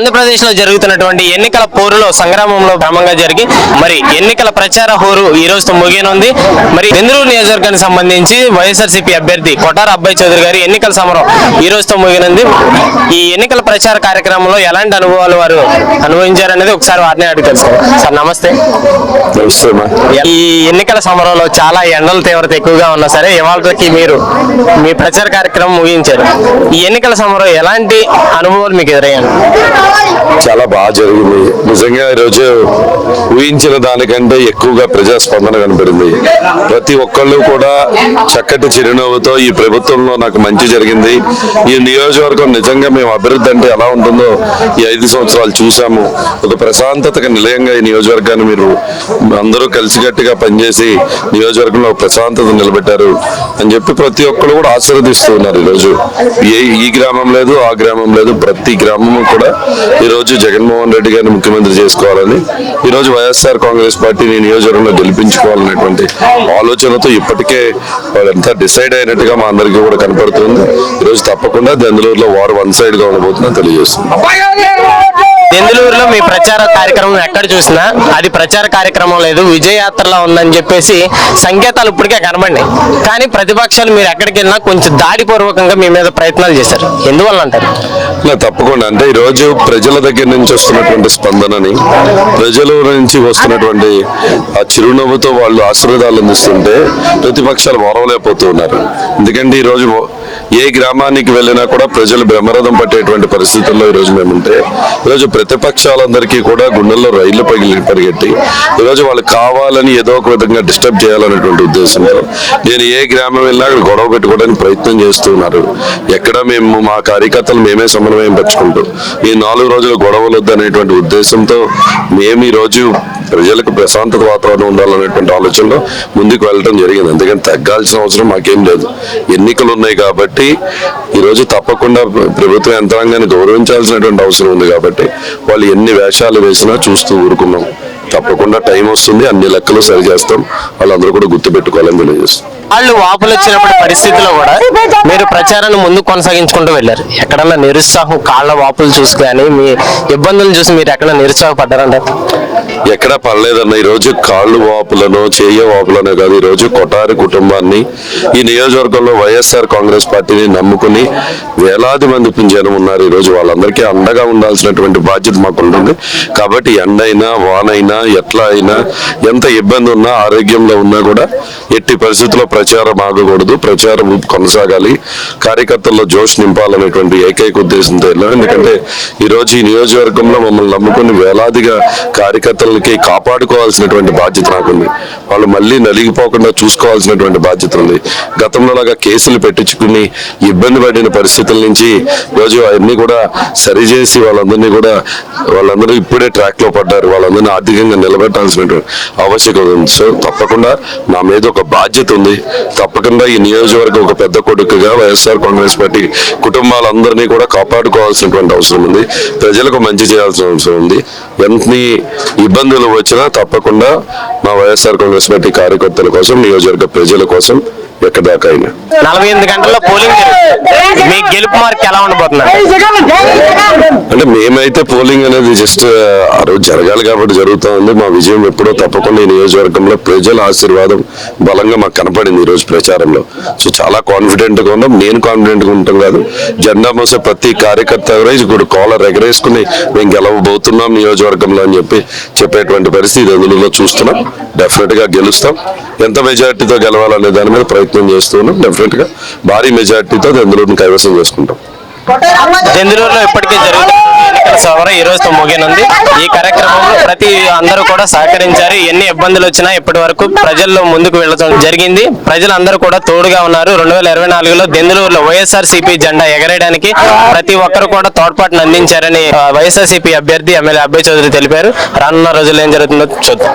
ఆంధ్రప్రదేశ్లో జరుగుతున్నటువంటి ఎన్నికల పోరులో సంగ్రామంలో క్రమంగా జరిగి మరి ఎన్నికల ప్రచార హోరు ఈ రోజుతో ముగియనుంది. మరి బెందూరు నియోజకవర్గానికి సంబంధించి వైఎస్ఆర్సీపీ అభ్యర్థి కొటార అబ్బాయి చౌదరి గారి ఎన్నికల సమరం ఈ రోజుతో ముగినుంది ఈ ఎన్నికల ప్రచార కార్యక్రమంలో ఎలాంటి అనుభవాలు వారు అనుభవించారనేది ఒకసారి వారిని అడిగి తెలుసుకుందాం. సార్ నమస్తే. ఈ ఎన్నికల సమరంలో చాలా ఎండల తీవ్రత ఎక్కువగా ఉన్నా సరే ఇవాళకి మీరు మీ ప్రచార కార్యక్రమం ముగించారు. ఈ ఎన్నికల సమరం ఎలాంటి అనుభవాలు మీకు ఎదురయ్యాను చాలా బాగా జరిగింది. నిజంగా ఈరోజు ఊహించిన దానికంటే ఎక్కువగా ప్రజాస్పందన కనపడింది. ప్రతి ఒక్కళ్ళు కూడా చక్కటి చిరునవ్వుతో ఈ ప్రభుత్వంలో నాకు మంచి జరిగింది. ఈ నియోజకవర్గం నిజంగా మేము అభివృద్ధి అంటే ఎలా ఉంటుందో ఈ ఐదు సంవత్సరాలు చూసాము ఒక ప్రశాంతతకు నిలయంగా ఈ నియోజకవర్గాన్ని మీరు అందరూ కలిసికట్టుగా పనిచేసి నియోజకవర్గంలో ప్రశాంతత నిలబెట్టారు అని చెప్పి ప్రతి ఒక్కరు కూడా ఆశీర్వదిస్తూ ఉన్నారు ఈరోజు. ఏ ఈ గ్రామం లేదు ఆ గ్రామం లేదు ప్రతి గ్రామం కూడా ఈరోజు జగన్మోహన్ రెడ్డి గారిని ముఖ్యమంత్రి చేసుకోవాలని ఈరోజు వైఎస్ఆర్ కాంగ్రెస్ పార్టీని నియోజకవర్గంలో గెలిపించుకోవాలనేటువంటి ఆలోచనతో ఇప్పటికే వాళ్ళంతా డిసైడ్ అయినట్టుగా మా అందరికీ కూడా కనపడుతుంది. ఈరోజు తప్పకుండా దెందులూరులో వారు వన్ సైడ్గా ఉండబోతుందని తెలియజేస్తుంది దెందులూరులో మీ ప్రచార కార్యక్రమం ఎక్కడ చూసినా అది ప్రచార కార్యక్రమం లేదు విజయయాత్రలో ఉందని చెప్పేసి సంకేతాలు ఇప్పటికే కనబడినాయి. కానీ ప్రతిపక్షాలు మీరు ఎక్కడికి వెళ్ళినా కొంచెం దాడిపూర్వకంగా మీ మీద ప్రయత్నాలు చేశారు. ఎందువల్ల అంటారు? తప్పకుండా. అంటే ఈ రోజు ప్రజల దగ్గర నుంచి వస్తున్నటువంటి స్పందనని ప్రజల నుంచి వస్తున్నటువంటి ఆ చిరునవ్వుతో వాళ్ళు ఆశీర్వాదాలు అందిస్తుంటే ప్రతిపక్షాలు ఓరవలేకపోతూ ఉన్నారు ఎందుకంటే ఈ రోజు ఏ గ్రామానికి వెళ్ళినా కూడా ప్రజలు బ్రహ్మరథం పట్టేటువంటి పరిస్థితుల్లో ఈ రోజు మేముంటే ఈరోజు ప్రతిపక్షాలందరికీ కూడా గుండెల్లో రైళ్ళు పగిలి పరిగెట్టి ఈరోజు వాళ్ళు కావాలని ఏదో ఒక విధంగా డిస్టర్బ్ చేయాలనేటువంటి ఉద్దేశంతో నేను ఏ గ్రామం వెళ్ళినా అక్కడ గొడవ పెట్టుకోవడానికి ప్రయత్నం చేస్తున్నారు ఎక్కడ మేము మా కార్యకర్తలు మేమే సమన్వయం పెంచుకుంటూ ఈ నాలుగు రోజులు గొడవలు వద్దనేటువంటి ఉద్దేశంతో మేము ఈరోజు ప్రజలకు ప్రశాంతత వాతావరణం ఉండాలనేటువంటి ఆలోచనలో ముందుకు వెళ్ళడం జరిగింది. అందుకని తగ్గాల్సిన అవసరం మాకేం లేదు. ఎన్నికలు ఉన్నాయి కాబట్టి కాబట్టి ఈరోజు తప్పకుండా ప్రభుత్వ యంత్రాంగాన్ని గౌరవించాల్సినటువంటి అవసరం ఉంది కాబట్టి వాళ్ళు ఎన్ని వేషాలు వేసినా చూస్తూ ఊరుకున్నాం. తప్పకుండా టైం వస్తుంది అన్ని లెక్కలు సరి చేస్తాం వాళ్ళందరూ కూడా గుర్తుపెట్టుకోవాలని తెలియజేస్తాం వాళ్ళు వాపులు వచ్చినప్పుడు పరిస్థితిలో కూడా మీరు ప్రచారాన్ని ముందు కొనసాగించుకుంటూ వెళ్ళారు. ఎక్కడన్నా నిరుత్సాహం కాళ్ళ వాపులు చూసి కానీ మీ ఇబ్బందులు చూసి మీరు ఎక్కడ నిరుత్సాహపడ్డారంటారు? ఎక్కడా పర్లేదన్న ఈరోజు కాళ్ళు వాపులను చేయ వాపులనో కాదు ఈరోజు కొటారి కుటుంబాన్ని ఈ నియోజకవర్గంలో వైఎస్ఆర్ కాంగ్రెస్ పార్టీని నమ్ముకుని వేలాది మంది జనం ఉన్నారు. ఈరోజు వాళ్ళందరికీ అండగా ఉండాల్సినటువంటి బాధ్యత మాకు ఉంటుంది. కాబట్టి ఎండైనా వానైనా ఎట్లా అయినా ఎంత ఇబ్బంది ఉన్నా ఆరోగ్యంలో ఉన్నా కూడా ఎట్టి పరిస్థితుల్లో ప్రచారం ఆగకూడదు. ప్రచారం కొనసాగాలి. కార్యకర్తల్లో జోష్ నింపాలనేటువంటి ఏకైక ఉద్దేశంతో వెళ్ళాం. ఎందుకంటే ఈరోజు ఈ నియోజకవర్గంలో మమ్మల్ని నమ్ముకుని వేలాదిగా కార్యకర్తలు కార్యకర్తలకి కాపాడుకోవాల్సినటువంటి బాధ్యత నాకుంది. వాళ్ళు మళ్ళీ నలిగిపోకుండా చూసుకోవాల్సినటువంటి బాధ్యత ఉంది. గతంలో లాగా కేసులు పెట్టించుకుని ఇబ్బంది పడిన పరిస్థితుల నుంచి రోజు అవన్నీ కూడా సరిచేసి వాళ్ళందరినీ కూడా వాళ్ళందరూ ఇప్పుడే ట్రాక్లో పడ్డారు. వాళ్ళందరినీ ఆర్థికంగా నిలబెట్టాల్సినటువంటి ఆవశ్యకత ఉంది. సో తప్పకుండా నా మీద ఒక బాధ్యత ఉంది. తప్పకుండా ఈ నియోజకవర్గం ఒక పెద్ద కొడుకుగా వైఎస్ఆర్ కాంగ్రెస్ పార్టీ కుటుంబాలందరినీ కూడా కాపాడుకోవాల్సినటువంటి అవసరం ఉంది. ప్రజలకు మంచి చేయాల్సిన అవసరం ఉంది. ఎన్ని ఇబ్బందులు వచ్చినా తప్పకుండా మా వైఎస్ఆర్ కాంగ్రెస్ పార్టీ కార్యకర్తల కోసం నియోజకవర్గ ప్రజల కోసం అయినా నలభై ఎనిమిది గంటల్లో పోలింగ్ జరుగుతుంది మీ గెలుపు మార్క్ ఎలా ఉండబోతున్నారు? అంటే మేమైతే పోలింగ్ అనేది జస్ట్ ఆ రోజు జరగాలి కాబట్టి జరుగుతా ఉంది. మా విజయం ఎప్పుడో తప్పకుండా ఈ నియోజకవర్గంలో ప్రజల ఆశీర్వాదం బలంగా మాకు కనపడింది ఈ రోజు ప్రచారంలో. సో చాలా కాన్ఫిడెంట్గా ఉన్నాం. నేను కాన్ఫిడెంట్గా ఉంటాం కాదు. జెండా మోసే ప్రతి కార్యకర్త ఇప్పుడు కాలర్ ఎగరేసుకుని మేము గెలవబోతున్నాం నియోజకవర్గంలో అని చెప్పి చెప్పేటువంటి పరిస్థితి అందులో చూస్తున్నాం. డెఫినెట్గా గెలుస్తాం. ఎంత మెజార్టీతో గెలవాలనే దాని మీద ప్రయత్నం చేస్తున్నాం డెఫినెట్గా భారీ మెజార్టీతో అందులో కైవసం చేసుకుంటాం. చంద్రూరులో ఇప్పటికే జరుగుతుంది ఎన్నికల ఈ రోజుతో ముగినుంది ఈ కార్యక్రమంలో ప్రతి అందరూ కూడా సహకరించారు. ఎన్ని ఇబ్బందులు వచ్చినా ఇప్పటి వరకు ప్రజల్లో ముందుకు వెళ్ళడం జరిగింది. ప్రజలందరూ కూడా తోడుగా ఉన్నారు. రెండు వేల ఇరవై నాలుగులో దెందులూరులో వైఎస్ఆర్ సిపి జెండా ఎగరేయడానికి ప్రతి ఒక్కరు కూడా తోడ్పాటును అందించారని వైఎస్ఆర్ సిపి అభ్యర్థి ఎమ్మెల్యే అబ్బాయి చౌదరి తెలిపారు. రానున్న రోజుల్లో ఏం జరుగుతుందో చూద్దాం.